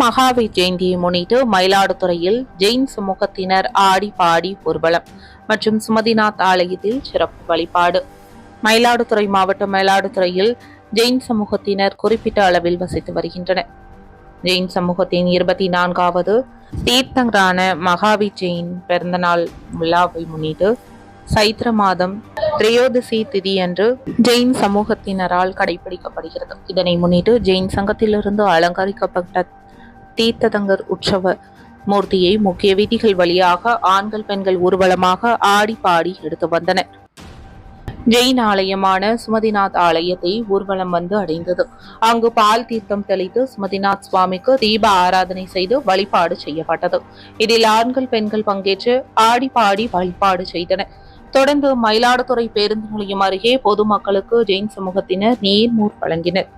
மகாவீர் ஜெயந்தியை முன்னிட்டு மயிலாடுதுறையில் ஜெயின் சமூகத்தினர் ஆடி பாடி ஊர்வலம் மற்றும் சுமதிநாத் ஆலயத்தில் சிறப்பு வழிபாடு. மயிலாடுதுறை மாவட்டம் மயிலாடுதுறையில் ஜெயின் சமூகத்தினர் குறிப்பிட்ட அளவில் வசித்து வருகின்றனர். ஜெயின் சமூகத்தின் இருபத்தி நான்காவது தீர்த்தங்கரான மகாவீர் ஜெயின் பிறந்தநாள் விழாவை முன்னிட்டு சைத்திர மாதம் திரையோதசி திதி அன்று ஜெயின் சமூகத்தினரால் கடைபிடிக்கப்படுகிறது. இதனை முன்னிட்டு ஜெயின் சங்கத்திலிருந்து அலங்கரிக்கப்பட்ட தீர்த்ததங்கர் உற்சவ மூர்த்தியை முக்கிய வீதிகள் வழியாக ஆண்கள் பெண்கள் ஊர்வலமாக ஆடி பாடி எடுத்து வந்தனர். ஜெயின் ஆலயமான சுமதிநாத் ஆலயத்தை ஊர்வலம் வந்து அடைந்தது. அங்கு பால் தீர்த்தம் தெளித்து சுமதிநாத் சுவாமிக்கு தீப ஆராதனை செய்து வழிபாடு செய்யப்பட்டது. இதில் ஆண்கள் பெண்கள் பங்கேற்று ஆடி பாடி வழிபாடு செய்தனர். தொடர்ந்து மயிலாடுதுறை பேருந்து நிலையம் அருகே பொதுமக்களுக்கு ஜெயின் சமூகத்தினர் நீர்மூர் வழங்கினர்.